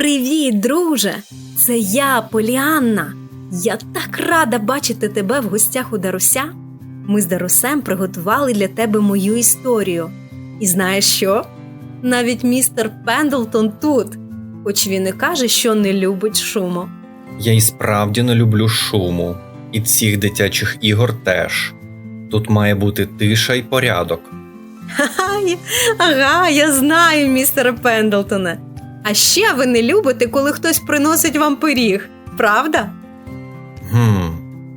Привіт, друже! Це я, Поліанна. Я так рада бачити тебе в гостях у Даруся. Ми з Дарусем приготували для тебе мою історію. І знаєш що? Навіть містер Пендлтон тут, хоч він і каже, що не любить шуму. Я і справді не люблю шуму, і цих дитячих ігор теж. Тут має бути тиша і порядок. Ага, я знаю, містере Пендлтоне. А ще ви не любите, коли хтось приносить вам пиріг, правда? Гм,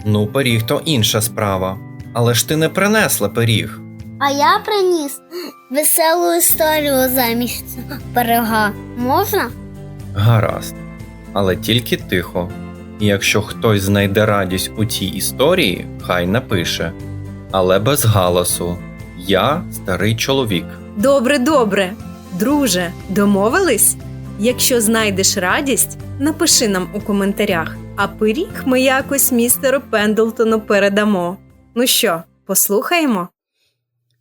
ну пиріг то інша справа. Але ж ти не принесла пиріг. А я приніс веселу історію замість пирога. Можна? Гаразд. Але тільки тихо. І якщо хтось знайде радість у цій історії, хай напише. Але без галасу. Я старий чоловік. Добре, добре. Друже, домовились? Якщо знайдеш радість, напиши нам у коментарях, а пиріг ми якось містеру Пендлтону передамо. Ну що, послухаємо?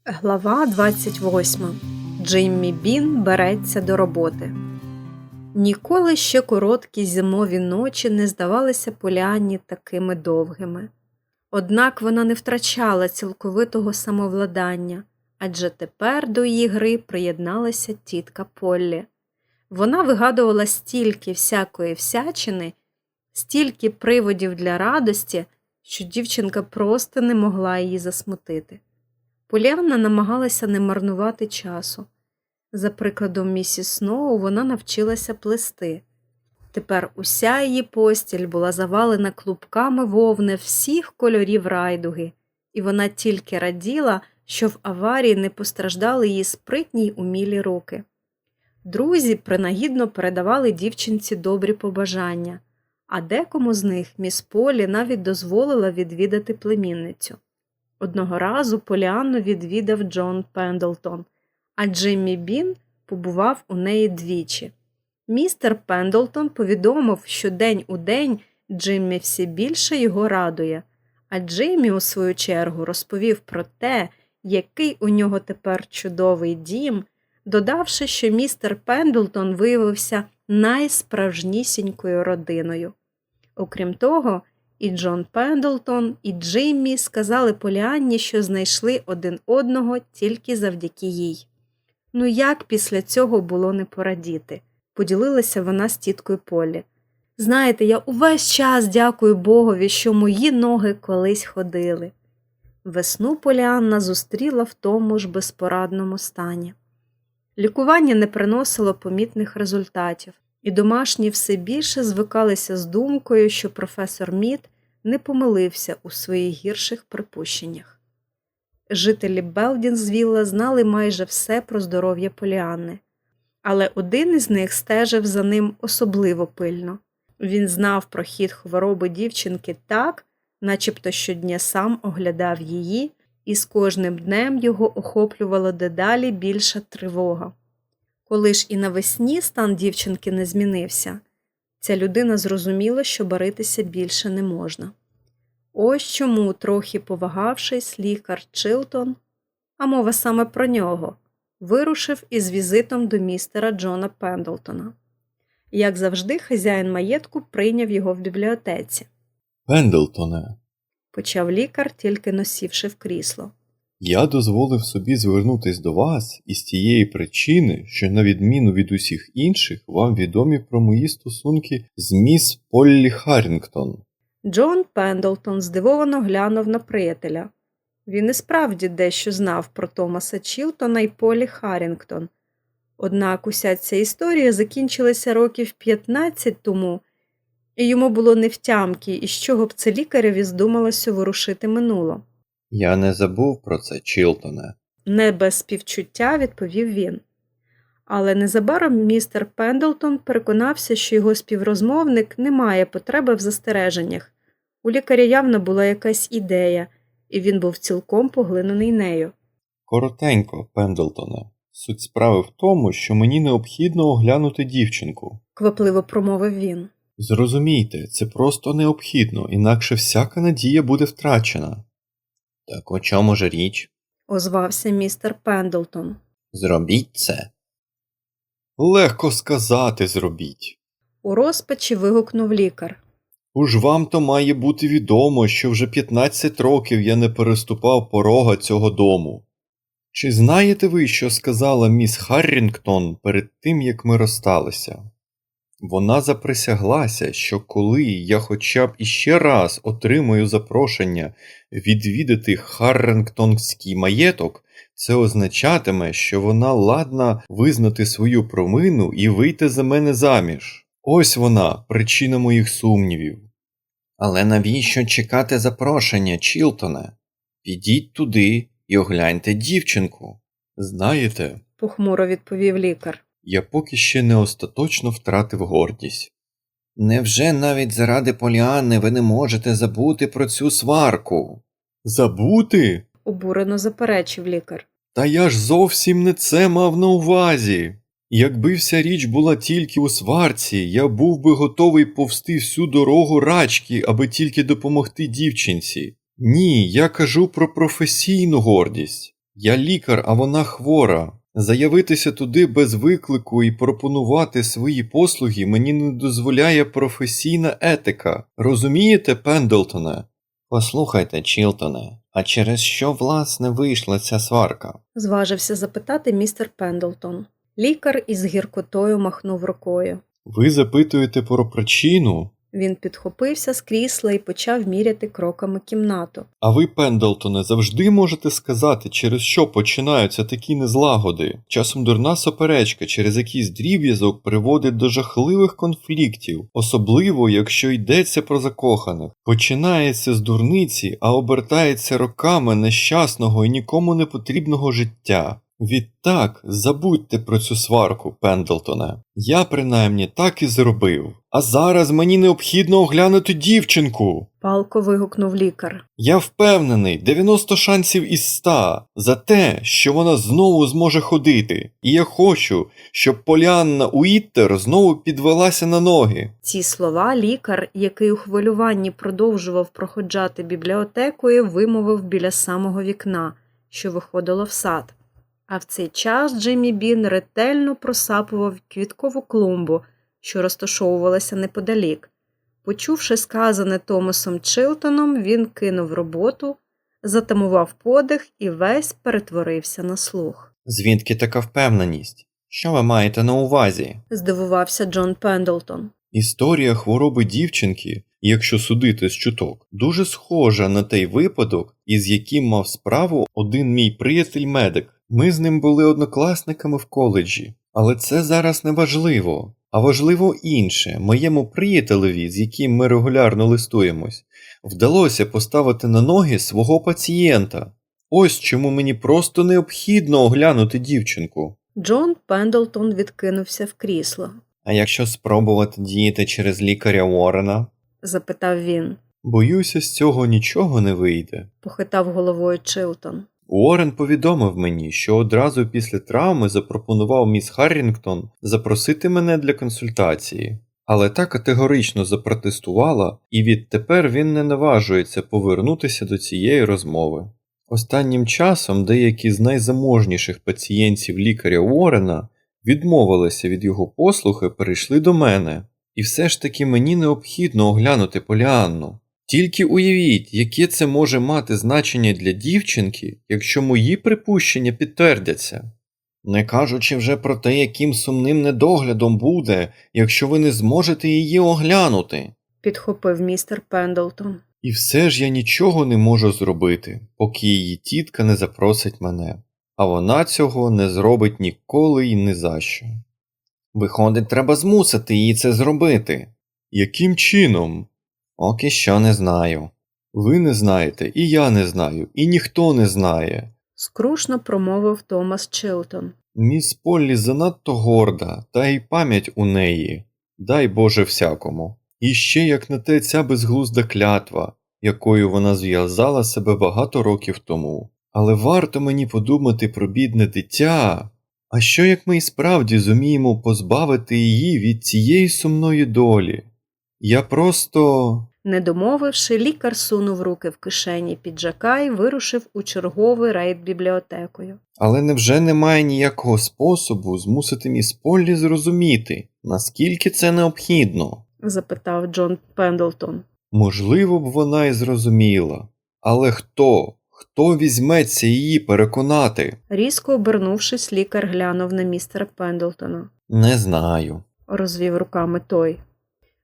Глава 28. Джиммі Бін береться до роботи. Ніколи ще короткі зимові ночі не здавалися Поліанні такими довгими. Однак вона не втрачала цілковитого самовладання, адже тепер до її гри приєдналася тітка Поллі. Вона вигадувала стільки всякої всячини, стільки приводів для радості, що дівчинка просто не могла її засмутити. Поліанна намагалася не марнувати часу. За прикладом місіс Сноу, вона навчилася плести. Тепер уся її постіль була завалена клубками вовни всіх кольорів райдуги, і вона тільки раділа, що в аварії не постраждали її спритні й умілі руки. Друзі принагідно передавали дівчинці добрі побажання, а декому з них міс Полі навіть дозволила відвідати племінницю. Одного разу Поліанну відвідав Джон Пендлтон, а Джиммі Бін побував у неї двічі. Містер Пендлтон повідомив, що день у день Джиммі все більше його радує, а Джиммі, у свою чергу, розповів про те, який у нього тепер чудовий дім, додавши, що містер Пендлтон виявився найсправжнісінькою родиною. Окрім того, і Джон Пендлтон, і Джиммі сказали Поліанні, що знайшли один одного тільки завдяки їй. Ну як після цього було не порадіти? поділилася вона з тіткою Полі. Знаєте, я увесь час дякую Богові, що мої ноги колись ходили. Весну Поліанна зустріла в тому ж безпорадному стані. Лікування не приносило помітних результатів, і домашні все більше звикалися з думкою, що професор Мід не помилився у своїх гірших припущеннях. Жителі Белдінзвілла знали майже все про здоров'я Поліанни, але один із них стежив за ним особливо пильно. Він знав про хід хвороби дівчинки так, начебто щодня сам оглядав її, і з кожним днем його охоплювала дедалі більша тривога. Коли ж і навесні стан дівчинки не змінився, ця людина зрозуміла, що баритися більше не можна. Ось чому, трохи повагавшись, лікар Чилтон, а мова саме про нього, вирушив із візитом до містера Джона Пендлтона. Як завжди, хазяїн маєтку прийняв його в бібліотеці, Пендлтоне, почав лікар, тільки носівши в крісло. я дозволив собі звернутись до вас із тієї причини, що, на відміну від усіх інших, вам відомі про мої стосунки з міс Поллі Харрінгтон. Джон Пендлтон здивовано глянув на приятеля. Він і справді дещо знав про Томаса Чілтона і Полі Харрінгтон. Однак уся ця історія закінчилася років 15 тому, і йому було невтямки, із чого б це лікареві здумалося ворушити минуло. Я не забув про це, Чілтоне. Не без співчуття відповів він. Але незабаром містер Пендлтон переконався, що його співрозмовник не має потреби в застереженнях. У лікаря явно була якась ідея, і він був цілком поглинений нею. Коротенько, Пендлтоне. Суть справи в тому, що мені необхідно оглянути дівчинку. квапливо промовив він. Зрозумійте, це просто необхідно, інакше всяка надія буде втрачена. Так у чому ж річ? озвався містер Пендлтон. Зробіть це. Легко сказати зробіть. У розпачі вигукнув лікар. Уж вам то має бути відомо, що вже 15 років я не переступав порога цього дому. Чи знаєте ви, що сказала міс Харрінгтон перед тим, як ми розсталися? Вона заприсяглася, що коли я хоча б іще раз отримаю запрошення відвідати Харрингтонський маєток, це означатиме, що вона ладна визнати свою провину і вийти за мене заміж. Ось вона, причина моїх сумнівів. Але навіщо чекати запрошення, Чілтоне? Підіть туди і огляньте дівчинку. Знаєте, Похмуро відповів лікар. Я поки ще не остаточно втратив гордість. Невже навіть заради Поліанни ви не можете забути про цю сварку? Забути? Обурено заперечив лікар. Та я ж зовсім не це мав на увазі. Якби вся річ була тільки у сварці, я був би готовий повсти всю дорогу рачки, аби тільки допомогти дівчинці. Ні, я кажу про професійну гордість. Я лікар, а вона хвора. Заявитися туди без виклику і пропонувати свої послуги мені не дозволяє професійна етика. Розумієте, Пендлтоне? Послухайте, Чілтоне, а через що власне вийшла ця сварка? Зважився запитати містер Пендлтон. Лікар із гіркотою махнув рукою. Ви запитуєте про причину, Він підхопився з крісла і почав міряти кроками кімнату. а ви, Пендлтоне, завжди можете сказати, через що починаються такі незлагоди. Часом дурна суперечка через якийсь дріб'язок приводить до жахливих конфліктів, особливо якщо йдеться про закоханих. Починається з дурниці, а обертається роками нещасного і нікому не потрібного життя. Відтак, забудьте про цю сварку, Пендлтоне. Я принаймні так і зробив. А зараз мені необхідно оглянути дівчинку. Палко вигукнув лікар. Я впевнений, 90 шансів із 100 за те, що вона знову зможе ходити. І я хочу, щоб Поліанна Уіттер знову підвелася на ноги. Ці слова лікар, який у хвилюванні продовжував проходжати бібліотекою, вимовив біля самого вікна, що виходило в сад. А в цей час Джиммі Бін ретельно просапував квіткову клумбу, що розташовувалася неподалік. Почувши сказане Томасом Чилтоном, він кинув роботу, затамував подих і весь перетворився на слух. Звідки така впевненість? Що ви маєте на увазі? Здивувався Джон Пендлтон. Історія хвороби дівчинки, якщо судити з чуток, дуже схожа на той випадок, із яким мав справу один мій приятель медик. Ми з ним були однокласниками в коледжі, але це зараз не важливо. А важливо інше, моєму приятелеві, з яким ми регулярно листуємось, вдалося поставити на ноги свого пацієнта. Ось чому мені просто необхідно оглянути дівчинку. Джон Пендлтон відкинувся в крісло. А якщо спробувати діяти через лікаря Уоррена? запитав він. Боюся, з цього нічого не вийде. Похитав головою Чилтон. Уоррен повідомив мені, що одразу після травми запропонував міс Харрінгтон запросити мене для консультації, але та категорично запротестувала, і відтепер він не наважується повернутися до цієї розмови. Останнім часом деякі з найзаможніших пацієнтів лікаря Уоррена відмовилися від його послуг і перейшли до мене. І все ж таки мені необхідно оглянути Поліанну. Тільки уявіть, яке це може мати значення для дівчинки, якщо мої припущення підтвердяться. Не кажучи вже про те, яким сумним недоглядом буде, якщо ви не зможете її оглянути. Підхопив містер Пендлтон. І все ж я нічого не можу зробити, поки її тітка не запросить мене, а вона цього не зробить ніколи і ні за що. Виходить, треба змусити її це зробити. Яким чином? Поки що не знаю. Ви не знаєте, і я не знаю, і ніхто не знає. Скрушно промовив Томас Чилтон. Міс Поллі занадто горда, та й пам'ять у неї. Дай Боже всякому. І ще як на те ця безглузда клятва, якою вона зв'язала себе багато років тому. Але варто мені подумати про бідне дитя. А що як ми і справді зуміємо позбавити її від цієї сумної долі? Я просто. Не домовивши, лікар сунув руки в кишені піджака і вирушив у черговий рейд бібліотекою. Але невже немає ніякого способу змусити міс Поллі зрозуміти, наскільки це необхідно? запитав Джон Пендлтон. Можливо б вона і зрозуміла. Але хто? Хто візьметься її переконати? Різко обернувшись, лікар глянув на містера Пендлтона. Не знаю. розвів руками той.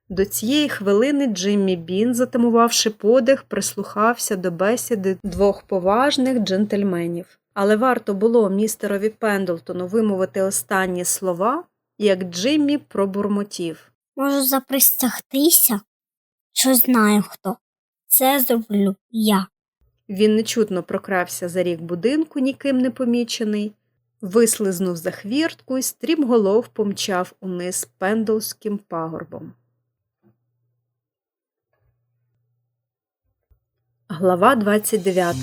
До цієї хвилини Джиммі Бін, затамувавши подих, прислухався до бесіди двох поважних джентльменів. Але варто було містерові Пендлтону вимовити останні слова, як Джиммі пробурмотів. Можу запристягтися, що знаю хто. Це зроблю я. Він нечутно прокрався за ріг будинку, ніким не помічений, вислизнув за хвіртку і стрімголов помчав униз пендлським пагорбом. Глава 29.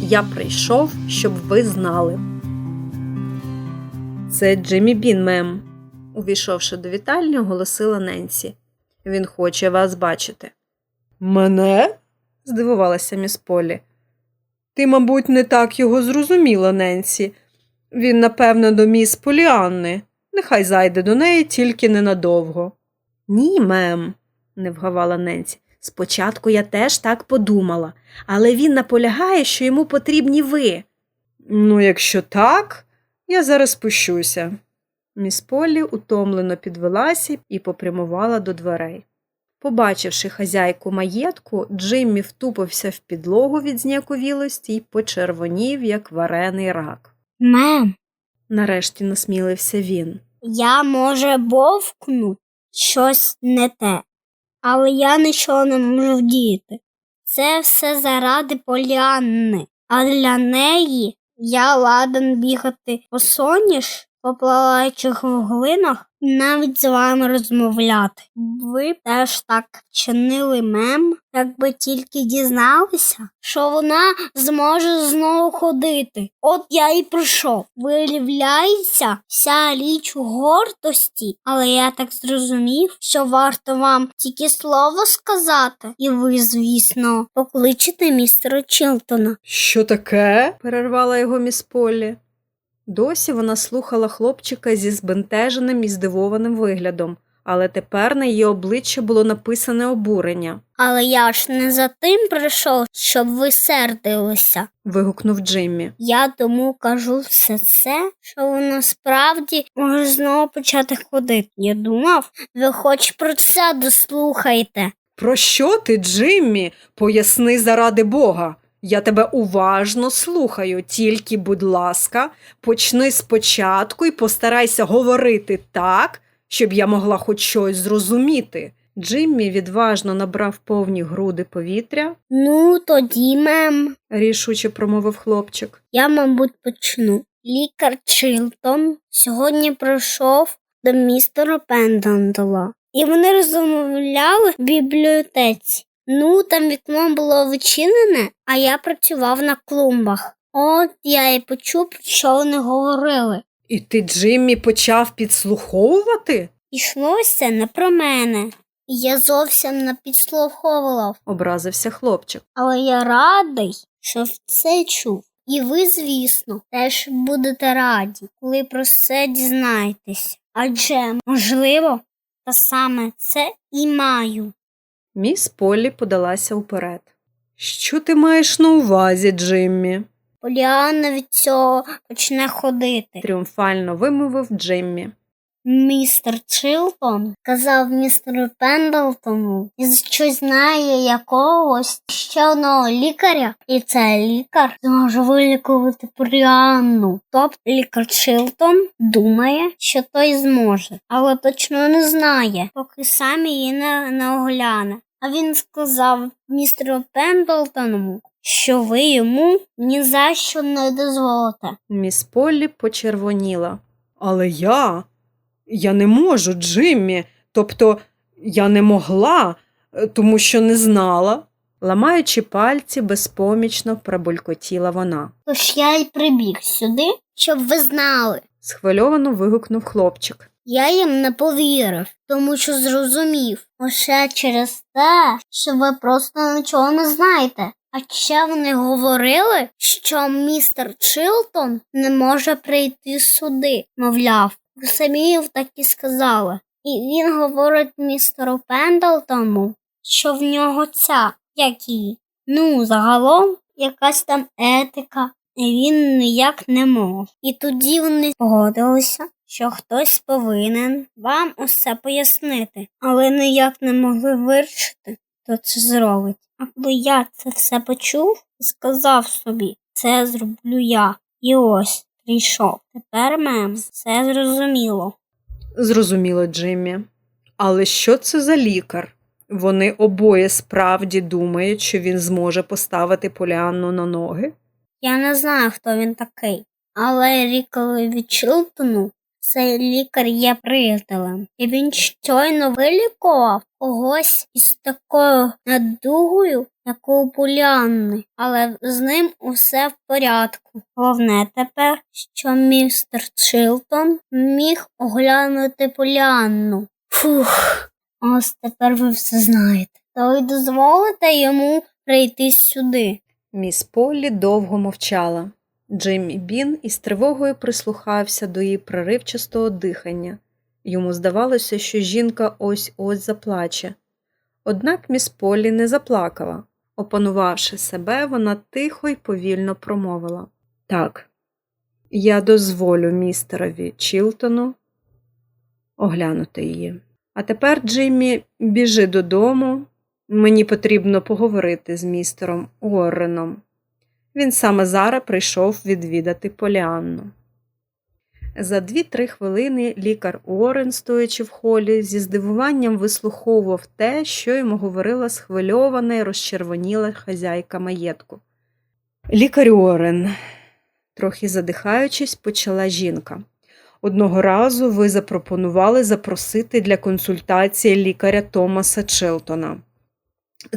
Я прийшов, щоб ви знали. Це Джиммі Бін, мем. Увійшовши до вітальні, оголосила Ненсі. Він хоче вас бачити. Мене? здивувалася міс Полі. Ти, мабуть, не так його зрозуміла, Ненсі. Він, напевно, до міс Поліанни. Нехай зайде до неї тільки ненадовго. Ні, мем, не вгавала Ненсі. Спочатку я теж так подумала, але він наполягає, що йому потрібні ви. Ну, якщо так, я зараз спущуся. Міс Полі утомлено підвелася і попрямувала до дверей. Побачивши хазяйку маєтку, Джиммі втупився в підлогу від зняковілості й почервонів, як варений рак. Мем, Нарешті насмілився він. я може бовкну щось не те, але я нічого не можу діяти. Це все заради Поліанни, а для неї я ладен бігати по соняш, по плаваючих вуглинах, навіть з вами розмовляти. Ви теж так чинили мем, якби тільки дізналися, що вона зможе знову ходити. От я і прийшов. Виявляється, вся річ гордості, але я так зрозумів, що варто вам тільки слово сказати, і ви, звісно, покличете містера Чілтона. Що таке? перервала його міс Полі. Досі вона слухала хлопчика зі збентеженим і здивованим виглядом, але тепер на її обличчі було написане обурення. Але я ж не за тим прийшов, щоб ви сердилися. вигукнув Джиммі. Я тому кажу все це, що вона справді може знову почати ходити. Я думав, ви хоч про це дослухайте. Про що ти, Джиммі? Поясни заради Бога. Я тебе уважно слухаю, тільки, будь ласка, почни спочатку і постарайся говорити так, щоб я могла хоч щось зрозуміти. Джиммі відважно набрав повні груди повітря, Ну, тоді, мем, рішуче промовив хлопчик. я, мабуть, почну. Лікар Чилтон сьогодні прийшов до містера Пендантела. І вони розмовляли в бібліотеці. Ну, там вікно було відчинене, а я працював на клумбах. От я і почув, що вони говорили. І ти, Джиммі, почав підслуховувати? Ішлося не про мене. Я зовсім не підслуховував, образився хлопчик. але я радий, що все чув. І ви, звісно, теж будете раді, коли про це дізнаєтесь. Адже, можливо, та саме це і маю. Міс Полі подалася уперед. Що ти маєш на увазі, Джиммі? Поліанна від цього почне ходити. тріумфально вимовив Джиммі. Містер Чилтон казав містеру Пендлтону, що знає якогось ще одного лікаря, і цей лікар зможе вилікувати Поліанну. Тобто лікар Чилтон думає, що той зможе, але точно не знає, поки сам її не, не огляне. А він сказав містеру Пендлтону, що ви йому ні за що не дозволите. Міс Полі почервоніла. Але я. Я не можу, Джиммі. Тобто я не могла, е, тому що не знала. Ламаючи пальці, безпомічно пробулькотіла вона. Тож я й прибіг сюди, щоб ви знали. Схвильовано вигукнув хлопчик. Я їм не повірив, тому що зрозумів лише через те, що ви просто нічого не знаєте. А ще вони говорили, що містер Чилтон не може прийти сюди. Мовляв, ви так і сказали. І він говорить містеру Пендлтону, що в нього ця, як її, ну, загалом якась там етика, і він ніяк не мог. І тоді вони погодилися, що хтось повинен вам усе пояснити, але ніяк не могли вирішити, хто це зробить. А коли я це все почув сказав собі, це зроблю я. І ось прийшов. Тепер мем, все зрозуміло. Зрозуміло, Джиммі. Але що це за лікар? Вони обоє справді думають, що він зможе поставити Поліанну на ноги? Я не знаю, хто він такий, але Рікові Чилтону цей лікар є приятелем, і він щойно вилікував когось із такою надугою, як у Поліанни, але з ним усе в порядку. Головне тепер, що містер Чилтон міг оглянути Поліанну. Фух, ось тепер ви все знаєте. То й дозволите йому прийти сюди. Міс Поллі довго мовчала. Джиммі Бін із тривогою прислухався до її проривчастого дихання. Йому здавалося, що жінка ось ось заплаче. Однак міс Поллі не заплакала. Опанувавши себе, вона тихо й повільно промовила Так, я дозволю містерові Чілтону оглянути її. А тепер, Джиммі, біжи додому. Мені потрібно поговорити з містером Уорреном. Він саме зараз прийшов відвідати Поліанну. За дві-три хвилини лікар Уоррен, стоячи в холі, зі здивуванням вислуховував те, що йому говорила схвильована і розчервоніла хазяйка маєтку. Лікар Уоррен, трохи задихаючись, почала жінка. Одного разу ви запропонували запросити для консультації лікаря Томаса Челтона.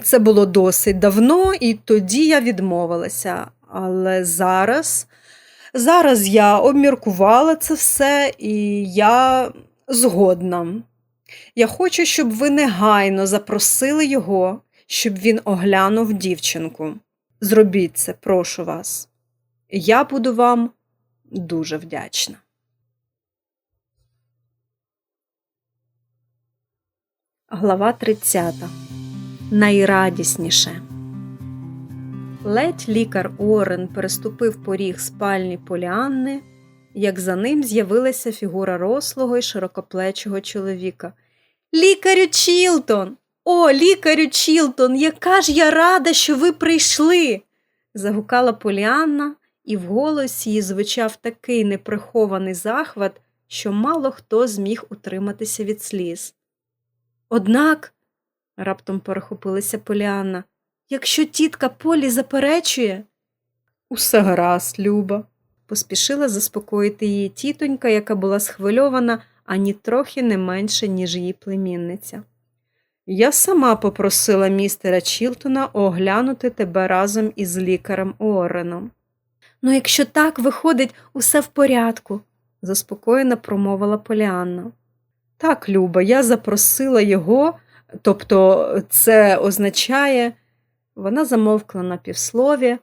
Це було досить давно, і тоді я відмовилася. Але зараз, зараз я обміркувала це все, і я згодна. Я хочу, щоб ви негайно запросили його, щоб він оглянув дівчинку. Зробіть це, прошу вас. Я буду вам дуже вдячна. Глава 30. Найрадісніше. Ледь лікар Уоррен переступив поріг спальні Поліанни, як за ним з'явилася фігура рослого і широкоплечого чоловіка. Лікарю Чілтон! О, лікарю Чілтон! Яка ж я рада, що ви прийшли! загукала Поліанна, і в голосі її звучав такий неприхований захват, що мало хто зміг утриматися від сліз. Однак, раптом перехопилася Поліанна, якщо тітка Полі заперечує. Усе гаразд, Люба, поспішила заспокоїти її тітонька, яка була схвильована ані трохи не менше, ніж її племінниця. Я сама попросила містера Чілтона оглянути тебе разом із лікарем Уорреном. Ну, якщо так виходить, усе в порядку, заспокоєно промовила Поліанна. Так, Люба, я запросила його, тобто це означає, вона замовкла на півслові,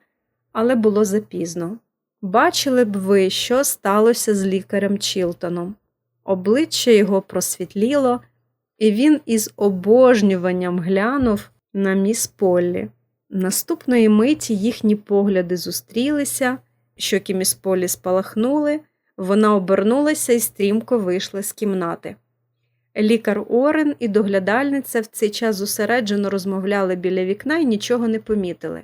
але було запізно. Бачили б ви, що сталося з лікарем Чілтоном. Обличчя його просвітліло, і він із обожнюванням глянув на міс Поллі. Наступної миті їхні погляди зустрілися, щоки міс Поллі спалахнули, вона обернулася і стрімко вийшла з кімнати. Лікар Орен і доглядальниця в цей час зосереджено розмовляли біля вікна і нічого не помітили.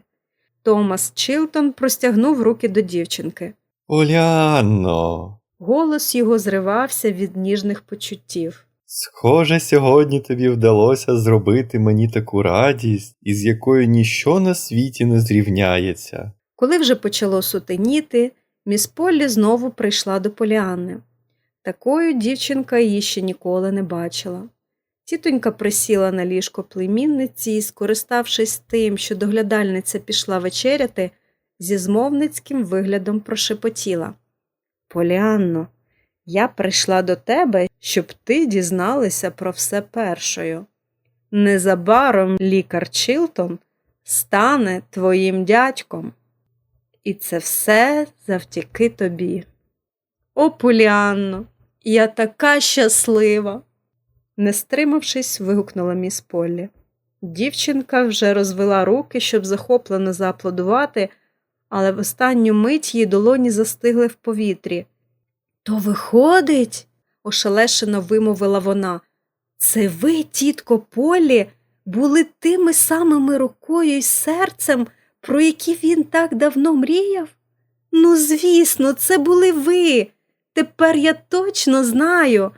Томас Чилтон простягнув руки до дівчинки. Олянно, Голос його зривався від ніжних почуттів. схоже, сьогодні тобі вдалося зробити мені таку радість, із якою ніщо на світі не зрівняється. Коли вже почало сутеніти, міс Поллі знову прийшла до Поліанни. Такою дівчинка її ще ніколи не бачила. Тітонька присіла на ліжко племінниці і, скориставшись тим, що доглядальниця пішла вечеряти, зі змовницьким виглядом прошепотіла. Поліанно, я прийшла до тебе, щоб ти дізналася про все першою. Незабаром лікар Чилтон стане твоїм дядьком. І це все завдяки тобі. О, Поліанно, я така щаслива. Не стримавшись, вигукнула міс Поллі. Дівчинка вже розвела руки, щоб захоплено зааплодувати, але в останню мить її долоні застигли в повітрі. То виходить, ошелешено вимовила вона. Це ви, тітко Полі, були тими самими рукою й серцем, про які він так давно мріяв? Ну, звісно, це були ви. Тепер я точно знаю.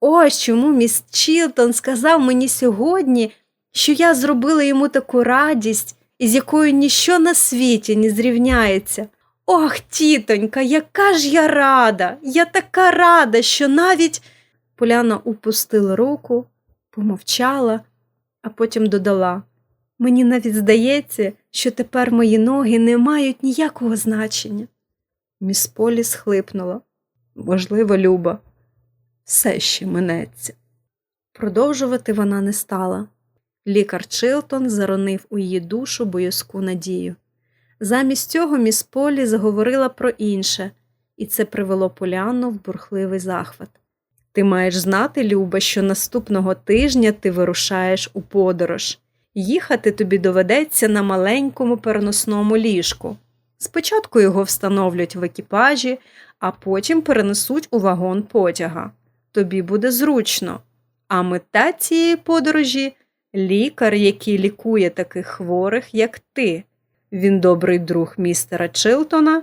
Ось чому міс Чілтон сказав мені сьогодні, що я зробила йому таку радість, із якою ніщо на світі не зрівняється. Ох, тітонька, яка ж я рада! Я така рада, що навіть. Поляна упустила руку, помовчала, а потім додала. Мені навіть здається, що тепер мої ноги не мають ніякого значення. Міс Полі схлипнула. Можливо, Люба, все ще минеться. Продовжувати вона не стала. Лікар Чилтон заронив у її душу боязку надію. Замість цього міс Полі заговорила про інше, і це привело Поляну в бурхливий захват. Ти маєш знати, Люба, що наступного тижня ти вирушаєш у подорож. Їхати тобі доведеться на маленькому переносному ліжку. Спочатку його встановлять в екіпажі, а потім перенесуть у вагон потяга. Тобі буде зручно. А мета цієї подорожі лікар, який лікує таких хворих, як ти. Він добрий друг містера Чилтона,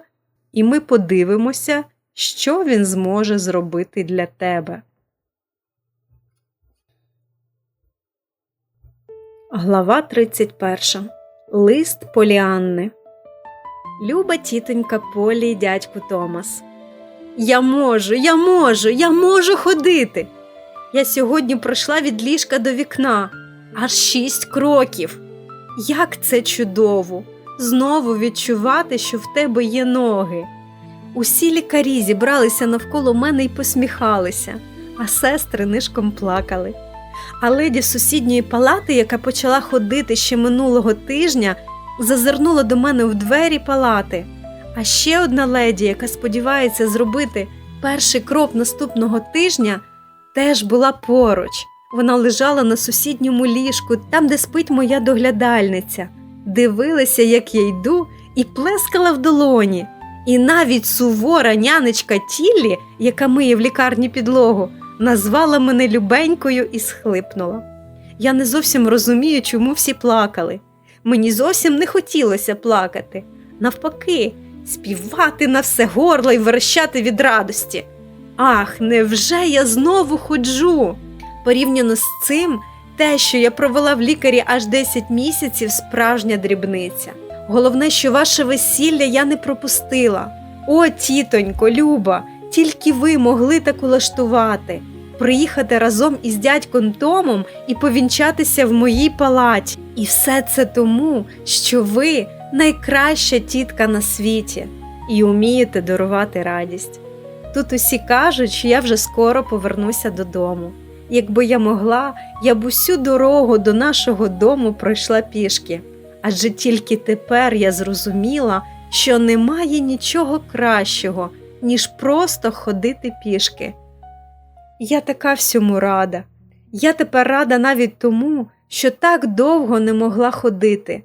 і ми подивимося, що він зможе зробити для тебе. Глава 31. Лист Поліанни. Люба тітонька Полі і дядьку Томас. Я можу, я можу, я можу ходити. Я сьогодні пройшла від ліжка до вікна аж шість кроків. Як це чудово! Знову відчувати, що в тебе є ноги. Усі лікарі зібралися навколо мене і посміхалися, а сестри нишком плакали. А леді з сусідньої палати, яка почала ходити ще минулого тижня, зазирнула до мене в двері палати. А ще одна леді, яка сподівається зробити перший крок наступного тижня, теж була поруч. Вона лежала на сусідньому ліжку, там, де спить моя доглядальниця, дивилася, як я йду, і плескала в долоні. І навіть сувора нянечка Тіллі, яка миє в лікарні підлогу, назвала мене любенькою і схлипнула. Я не зовсім розумію, чому всі плакали. Мені зовсім не хотілося плакати. Навпаки, співати на все горло і верещати від радості. Ах, невже я знову ходжу? Порівняно з цим, те, що я провела в лікарі аж 10 місяців, справжня дрібниця. Головне, що ваше весілля я не пропустила. О, тітонько, Люба, тільки ви могли так улаштувати, приїхати разом із дядьком Томом і повінчатися в моїй палаті. І все це тому, що ви найкраща тітка на світі і вмієте дарувати радість. Тут усі кажуть, що я вже скоро повернуся додому. Якби я могла, я б усю дорогу до нашого дому пройшла пішки. Адже тільки тепер я зрозуміла, що немає нічого кращого, ніж просто ходити пішки. Я така всьому рада. Я тепер рада навіть тому, що так довго не могла ходити,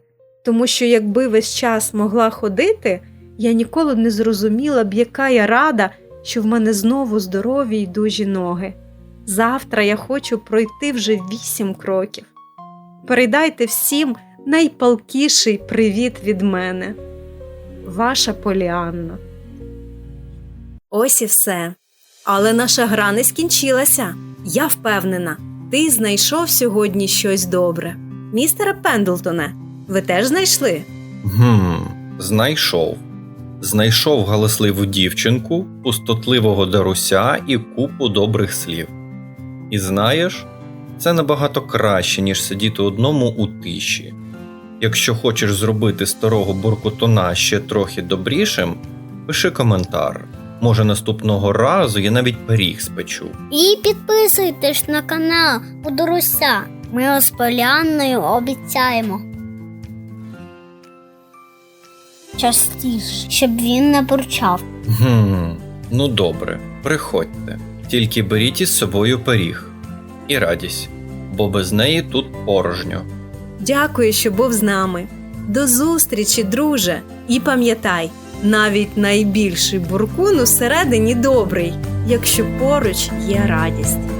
тому що якби весь час могла ходити, я ніколи не зрозуміла б, яка я рада, що в мене знову здорові й дужі ноги. Завтра я хочу пройти вже вісім кроків. Передайте всім найпалкіший привіт від мене. Ваша Поліанна. Ось і все. Але наша гра не скінчилася. Я впевнена, ти знайшов сьогодні щось добре. Містере Пендлтоне, ви теж знайшли? Гм, знайшов. Знайшов галасливу дівчинку, пустотливого даруся і купу добрих слів. І знаєш, це набагато краще, ніж сидіти одному у тиші. Якщо хочеш зробити старого буркотуна ще трохи добрішим, пиши коментар. Може, наступного разу я навіть пиріг спечу. І підписуйтесь на канал Подоруся. Ми з Полянною обіцяємо. Частіше, щоб він не бурчав. Гм, ну добре, приходьте. Тільки беріть із собою пиріг і радість, бо без неї тут порожньо. Дякую, що був з нами. До зустрічі, друже. І пам'ятай, навіть найбільший буркун усередині добрий, якщо поруч є радість.